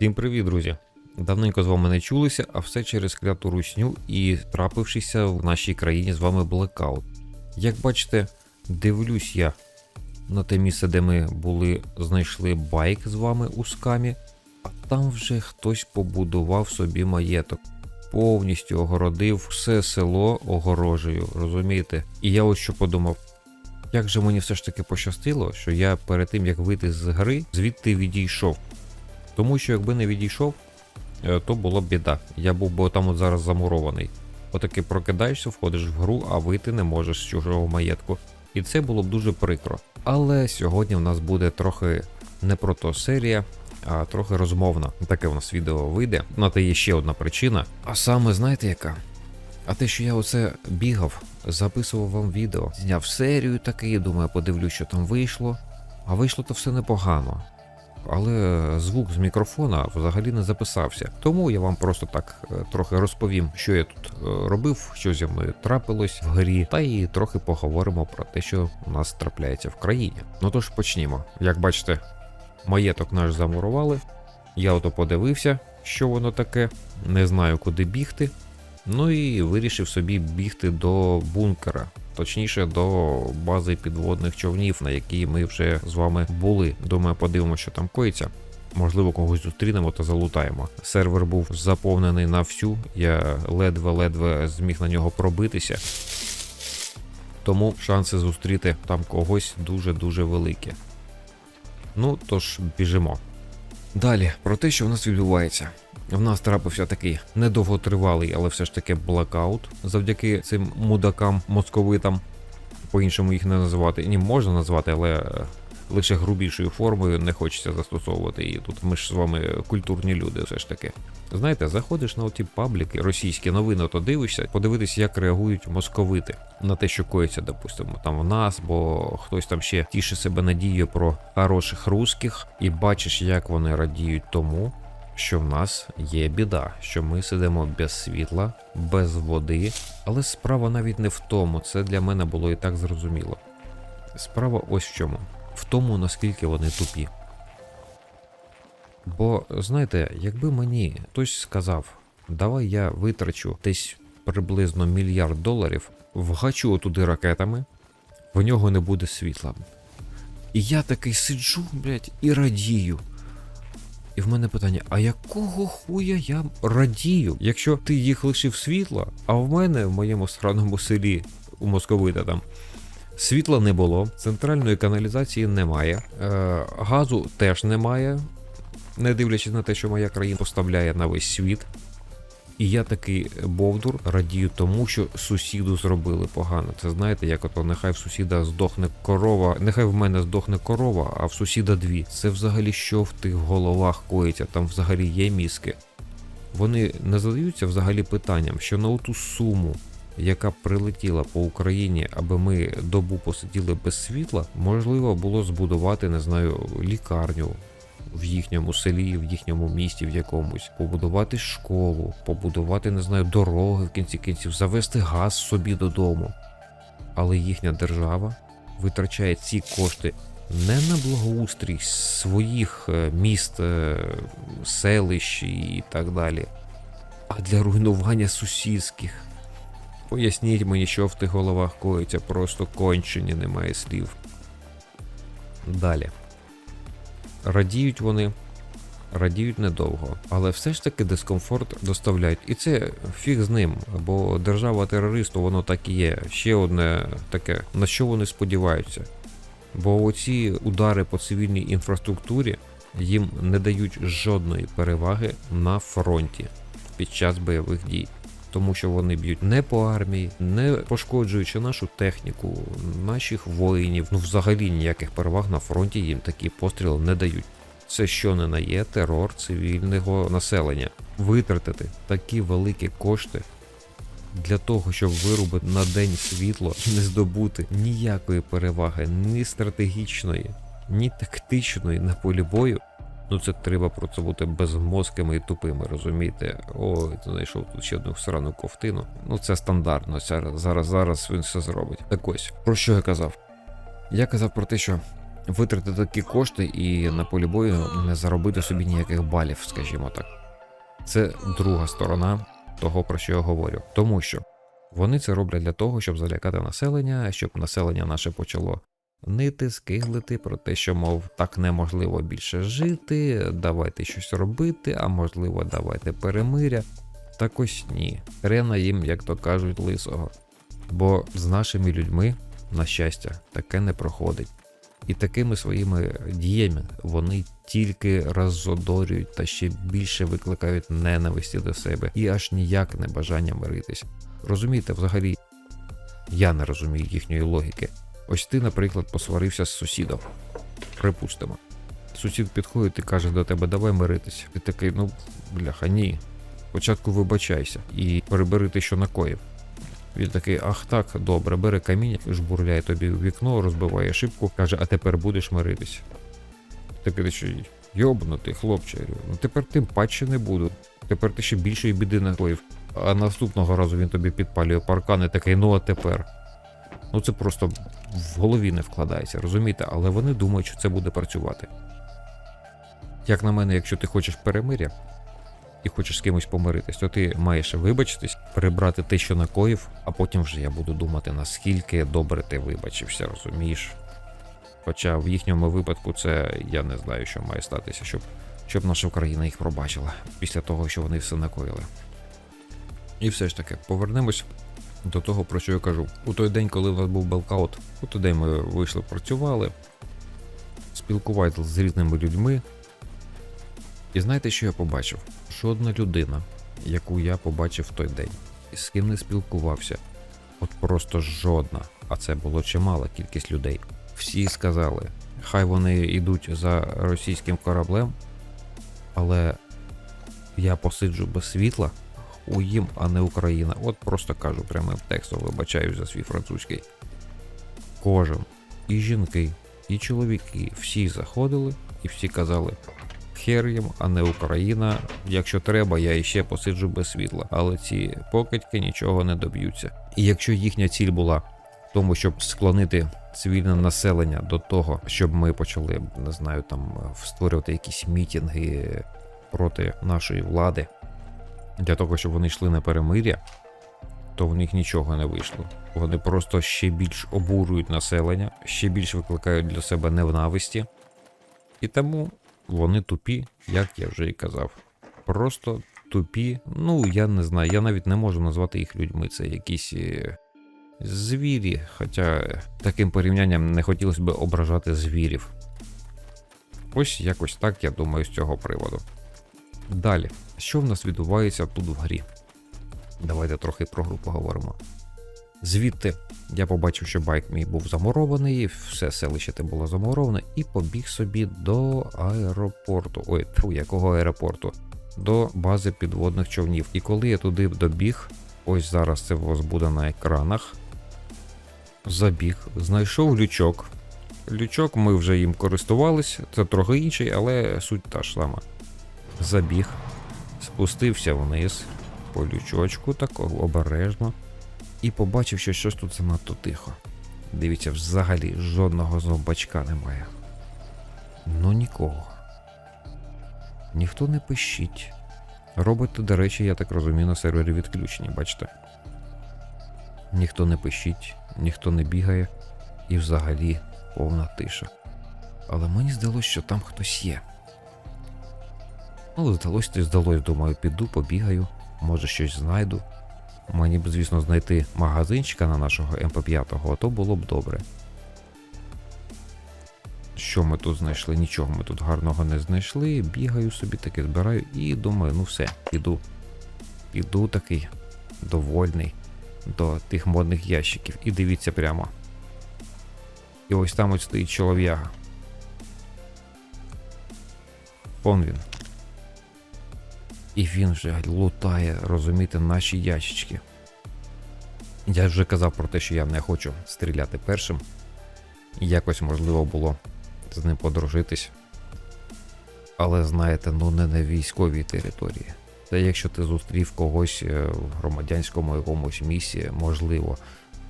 Всім привіт, друзі! Давненько з вами не чулися, а все через кляту русню і трапившися в нашій країні з вами блекаут. Як бачите, дивлюсь я на те місце, де ми були, знайшли байк з вами у скамі, а там вже хтось побудував собі маєток. Повністю огородив все село огорожею, розумієте? І я ось що подумав. Як же мені все ж таки пощастило, що я перед тим як вийти з гри, звідти відійшов. Тому що якби не відійшов, е, то була б біда. Я був би там от зараз замурований. Отаки прокидаєшся, входиш в гру, а вийти не можеш з чужого маєтку. І це було б дуже прикро. Але сьогодні в нас буде трохи не про то серія, а трохи розмовна. Таке в нас відео вийде. На те є ще одна причина. А саме, знаєте яка? А те, що я оце бігав, записував вам відео, зняв серію таки, думаю, подивлюсь, що там вийшло. А вийшло то все непогано. Але звук з мікрофона взагалі не записався. Тому я вам просто так е, трохи розповім, що я тут е, робив, що зі мною трапилось в грі, та і трохи поговоримо про те, що у нас трапляється в країні. Ну тож почнімо. Як бачите, маєток наш замурували. Я ото подивився, що воно таке, не знаю, куди бігти. Ну і вирішив собі бігти до бункера, точніше до бази підводних човнів, на якій ми вже з вами були. Думаю, подивимося, що там коїться. Можливо, когось зустрінемо та залутаємо. Сервер був заповнений на всю, я ледве-ледве зміг на нього пробитися. Тому шанси зустріти там когось дуже-дуже великі. Ну, тож біжимо. Далі про те, що в нас відбувається. В нас трапився такий недовготривалий, але все ж таки блокаут завдяки цим мудакам московитам. По-іншому їх не називати. Ні, можна назвати, але е, лише грубішою формою не хочеться застосовувати її. Тут ми ж з вами культурні люди, все ж таки. Знаєте, заходиш на оті пабліки, російські новини, то дивишся, подивитись, як реагують московити на те, що коїться, допустимо, там в нас, бо хтось там ще тіше себе надією про хороших русських, і бачиш, як вони радіють тому, що в нас є біда, що ми сидимо без світла, без води. Але справа навіть не в тому, це для мене було і так зрозуміло. Справа ось в чому: в тому, наскільки вони тупі. Бо, знаєте, якби мені хтось сказав, давай я витрачу десь приблизно мільярд доларів, вгачу туди ракетами, в нього не буде світла. І я такий сиджу, блядь, і радію. І в мене питання: а якого хуя я радію, якщо ти їх лишив світла, а в мене в моєму сраному селі у Московита там світла не було, центральної каналізації немає, е, газу теж немає, не дивлячись на те, що моя країна поставляє на весь світ. І я такий бовдур радію тому, що сусіду зробили погано. Це знаєте, як ото нехай в сусіда здохне корова, нехай в мене здохне корова, а в сусіда дві. Це взагалі що в тих головах коїться? Там взагалі є мізки. Вони не задаються взагалі питанням, що на ту суму, яка прилетіла по Україні, аби ми добу посиділи без світла, можливо було збудувати, не знаю, лікарню, в їхньому селі, в їхньому місті, в якомусь, побудувати школу, побудувати, не знаю, дороги в кінці кінців, завести газ собі додому. Але їхня держава витрачає ці кошти не на благоустрій своїх е, міст, е, селищ і так далі, а для руйнування сусідських. Поясніть мені, що в тих головах коїться, просто кончені, немає слів. Далі. Радіють вони, радіють недовго, але все ж таки дискомфорт доставляють. І це фіг з ним, бо держава терористу воно так і є. Ще одне таке, на що вони сподіваються. Бо оці удари по цивільній інфраструктурі їм не дають жодної переваги на фронті під час бойових дій. Тому що вони б'ють не по армії, не пошкоджуючи нашу техніку, наших воїнів. Ну взагалі ніяких переваг на фронті їм такі постріли не дають. Це що не на є терор цивільного населення. Витратити такі великі кошти для того, щоб вирубити на день світло не здобути ніякої переваги, ні стратегічної, ні тактичної на полі бою. Ну це треба про це бути безмозкими і тупими, розумієте? Ой, знайшов тут ще одну срану ковтину. Ну це стандартно. Зараз зараз він все зробить. Так ось про що я казав? Я казав про те, що витратити такі кошти і на полі бою не заробити собі ніяких балів, скажімо так. Це друга сторона того, про що я говорю. Тому що вони це роблять для того, щоб залякати населення, щоб населення наше почало нити, скиглити про те, що, мов, так неможливо більше жити, давайте щось робити, а можливо, давайте перемиря. Так ось ні. Рена їм, як то кажуть, лисого. Бо з нашими людьми, на щастя, таке не проходить. І такими своїми діями вони тільки роззадорюють та ще більше викликають ненависті до себе і аж ніяк не бажання миритись. Розумієте, взагалі, я не розумію їхньої логіки. Ось ти, наприклад, посварився з сусідом. Припустимо. Сусід підходить і каже до тебе, давай миритись. Ти такий, ну, бляха, ні. Спочатку вибачайся і перебери те, що накоїв. Він такий, ах так, добре, бери каміння, жбурляє тобі в вікно, розбиває шибку, каже, а тепер будеш миритись. Ти підеш, що йобнутий, хлопче. Ну тепер тим паче не буду. Тепер ти ще більшої біди накоїв. А наступного разу він тобі підпалює паркан і такий, ну а тепер. Ну це просто в голові не вкладається, розумієте? Але вони думають, що це буде працювати. Як на мене, якщо ти хочеш перемиря і хочеш з кимось помиритись, то ти маєш вибачитись, прибрати те, що накоїв, а потім вже я буду думати, наскільки добре ти вибачився, розумієш? Хоча в їхньому випадку це я не знаю, що має статися, щоб, щоб наша Україна їх пробачила після того, що вони все накоїли. І все ж таки, повернемось до того, про що я кажу. У той день, коли у нас був белкаут, у той день ми вийшли, працювали, спілкувалися з різними людьми. І знаєте, що я побачив? Жодна людина, яку я побачив в той день, з ким не спілкувався, от просто жодна, а це було чимала кількість людей. Всі сказали, хай вони йдуть за російським кораблем, але я посиджу без світла у їм, а не Україна. От просто кажу прямим текстом, вибачаюсь за свій французький. Кожен, і жінки, і чоловіки, всі заходили і всі казали. Хер їм, а не Україна. Якщо треба, я іще посиджу без світла, але ці покидьки нічого не доб'ються. І якщо їхня ціль була в тому, щоб склонити цивільне населення до того, щоб ми почали, не знаю, там створювати якісь мітинги проти нашої влади, для того, щоб вони йшли на перемир'я, то в них нічого не вийшло. Вони просто ще більш обурюють населення, ще більш викликають для себе ненависті. І тому вони тупі, як я вже і казав. Просто тупі. Ну, я не знаю, я навіть не можу назвати їх людьми. Це якісь е, звірі. Хоча таким порівнянням не хотілося б ображати звірів. Ось якось так, я думаю, з цього приводу. Далі, що в нас відбувається тут в грі? Давайте трохи про гру поговоримо. Звідти я побачив, що байк мій був замурований, все селище те було замуроване, і побіг собі до аеропорту. Ой, тьфу, якого аеропорту? До бази підводних човнів. І коли я туди добіг, ось зараз це вас буде на екранах. Забіг, знайшов лючок. Лючок, ми вже їм користувались, це трохи інший, але суть та ж сама. Забіг, спустився вниз по лючочку, так обережно і побачив, що щось тут занадто тихо. Дивіться, взагалі жодного зомбачка немає. Ну нікого. Ніхто не пишіть. Роботи, до речі, я так розумію, на сервері відключені, бачите? Ніхто не пишіть, ніхто не бігає, і взагалі повна тиша. Але мені здалося, що там хтось є. Ну, здалось, то й здалось, думаю, піду, побігаю, може щось знайду. Мені б, звісно, знайти магазинчика на нашого МП5, а то було б добре. Що ми тут знайшли? Нічого ми тут гарного не знайшли. Бігаю собі таки, збираю і думаю, ну все, піду. Піду такий довольний до тих модних ящиків. І дивіться прямо. І ось там ось стоїть чолов'яга. Он він. І він вже лутає, розумієте, наші ящички. Я вже казав про те, що я не хочу стріляти першим. Якось можливо було з ним подружитись. Але знаєте, ну не на військовій території. Та якщо ти зустрів когось е, в громадянському якомусь місці, можливо,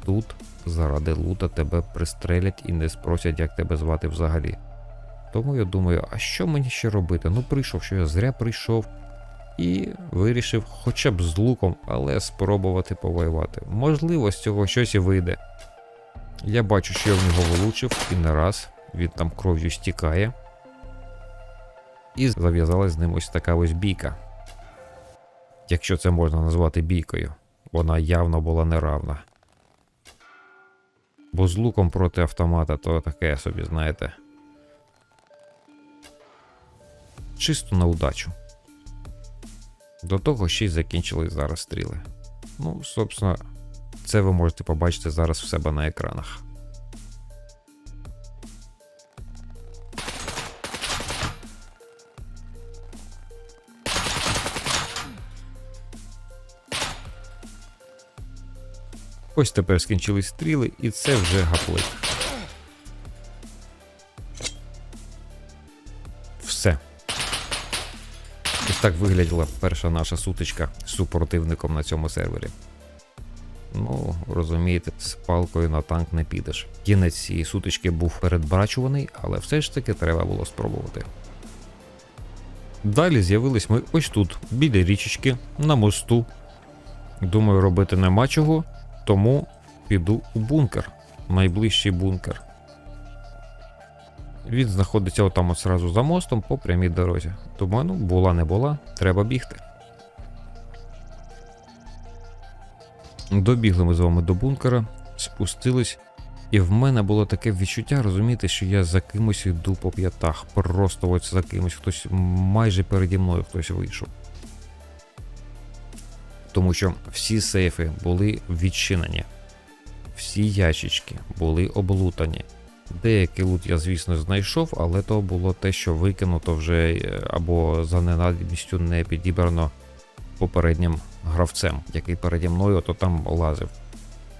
тут заради лута тебе пристрелять і не спросять, як тебе звати взагалі. Тому я думаю, а що мені ще робити? Ну прийшов, що я зря прийшов. І вирішив хоча б з луком, але спробувати повоювати. Можливо, з цього щось і вийде. Я бачу, що я в нього вилучив, і не раз він там кров'ю стікає. І зав'язалась з ним ось така ось бійка. Якщо це можна назвати бійкою, вона явно була неравна. Бо з луком проти автомата то таке собі, знаєте. Чисто на удачу. До того ще й закінчились зараз стріли. Ну, собственно, це ви можете побачити зараз в себе на екранах. Ось тепер скінчились стріли, і це вже гаплик. Так вигляділа перша наша сутичка з супротивником на цьому сервері. Ну, розумієте, з палкою на танк не підеш. Кінець цієї сутички був передбачуваний, але все ж таки треба було спробувати. Далі з'явились ми ось тут, біля річечки, на мосту. Думаю, робити нема чого, тому піду у бункер, найближчий бункер. Він знаходиться отам от сразу за мостом по прямій дорозі. Думаю, ну була не була, треба бігти. Добігли ми з вами до бункера, спустились, і в мене було таке відчуття, розумієте, що я за кимось йду по п'ятах. Просто ось за кимось, хтось майже переді мною хтось вийшов. Тому що всі сейфи були відчинені, всі ящички були облутані. Деякий лут я, звісно, знайшов, але то було те, що викинуто вже е, або за ненадібністю не підібрано попереднім гравцем, який переді мною то там лазив.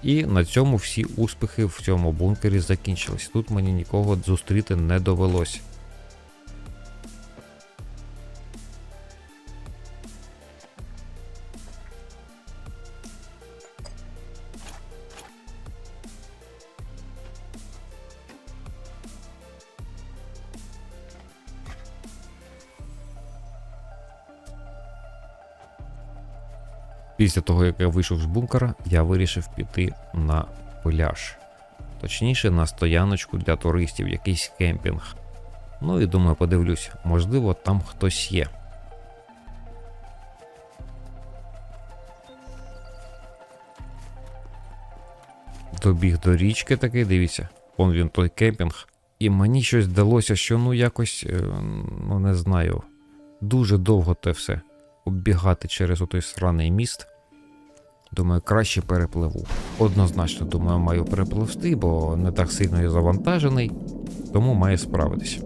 І на цьому всі успіхи в цьому бункері закінчились. Тут мені нікого зустріти не довелось. Після того, як я вийшов з бункера, я вирішив піти на пляж. Точніше, на стояночку для туристів, якийсь кемпінг. Ну і думаю, подивлюсь, можливо, там хтось є. Добіг до річки такий, дивіться, вон він той кемпінг. І мені щось здалося, що ну якось, е, ну не знаю, дуже довго те все. Оббігати через отой сраний міст. Думаю, краще перепливу. Однозначно, думаю, маю перепливти, бо не так сильно я завантажений, тому має справитись.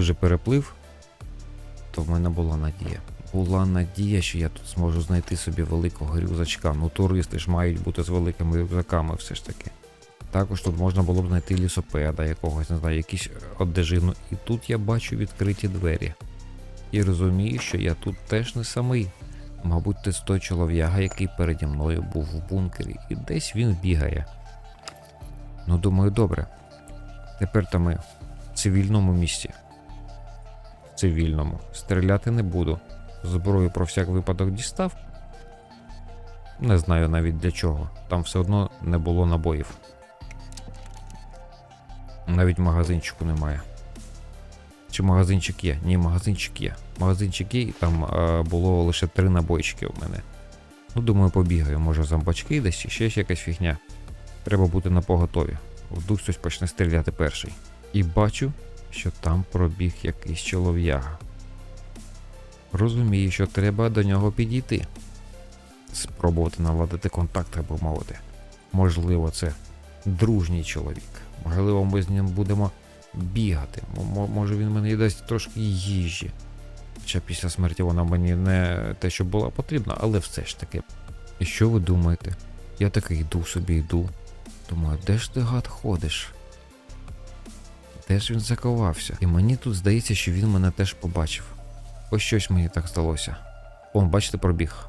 Вже переплив, то в мене була надія. Була надія, що я тут зможу знайти собі великого рюкзачка. Ну, туристи ж мають бути з великими рюкзаками все ж таки. Також тут можна було б знайти лісопеда якогось, не знаю, якісь одежину. І тут я бачу відкриті двері. І розумію, що я тут теж не самий. Мабуть, це той чолов'яга, який переді мною був в бункері, і десь він бігає. Ну, думаю, добре. Тепер то ми в цивільному місті цивільному. Стріляти не буду. Зброю про всяк випадок дістав. Не знаю навіть для чого. Там все одно не було набоїв. Навіть магазинчику немає. Чи магазинчик є? Ні, магазинчик є. Магазинчик є, і там е, було лише три набойчики у мене. Ну, думаю, побігаю. Може зомбачки десь ще якась фігня. Треба бути на поготові. Вдруг хтось почне стріляти перший. І бачу, що там пробіг якийсь чолов'яга. Розумію, що треба до нього підійти. Спробувати наладити контакт або мовити. Можливо, це дружній чоловік. Можливо, ми з ним будемо бігати. Може він мені дасть трошки їжі. Хоча після смерті вона мені не те, що була потрібна, але все ж таки. І що ви думаєте? Я таки йду собі йду. Думаю, де ж ти гад ходиш? Де ж він заховався? І мені тут здається, що він мене теж побачив. Ось щось мені так здалося. О, бачите, пробіг.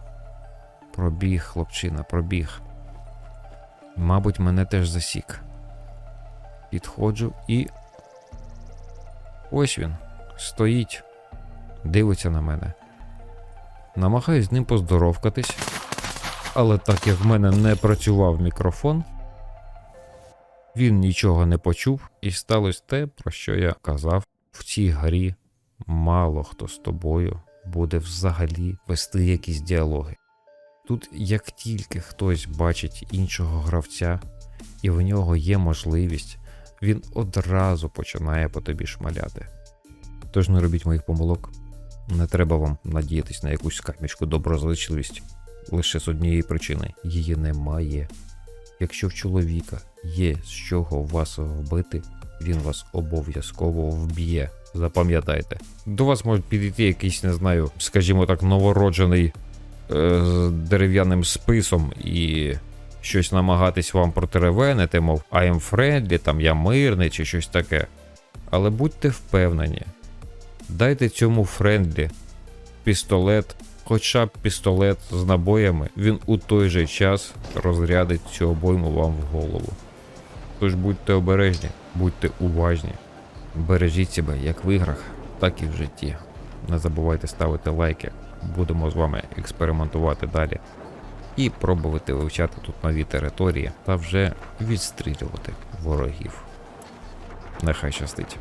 Пробіг, хлопчина, пробіг. Мабуть, мене теж засік. Підходжу і. Ось він. Стоїть. Дивиться на мене. Намагаюсь з ним поздоровкатись. Але так як в мене не працював мікрофон, він нічого не почув, і сталося те, про що я казав. В цій грі мало хто з тобою буде взагалі вести якісь діалоги. Тут як тільки хтось бачить іншого гравця, і в нього є можливість, він одразу починає по тобі шмаляти. Тож не робіть моїх помилок. Не треба вам надіятись на якусь камічку доброзичливість лише з однієї причини її немає. Якщо в чоловіка є з чого вас вбити, він вас обов'язково вб'є. Запам'ятайте. До вас може підійти якийсь, не знаю, скажімо так, новороджений е, з дерев'яним списом і щось намагатись вам протеревенити, мов I am friendly, там я мирний чи щось таке. Але будьте впевнені, дайте цьому френдлі пістолет, хоча б пістолет з набоями, він у той же час розрядить цю обойму вам в голову. Тож будьте обережні, будьте уважні, бережіть себе як в іграх, так і в житті. Не забувайте ставити лайки. Будемо з вами експериментувати далі і пробувати вивчати тут нові території та вже відстрілювати ворогів. Нехай щастить.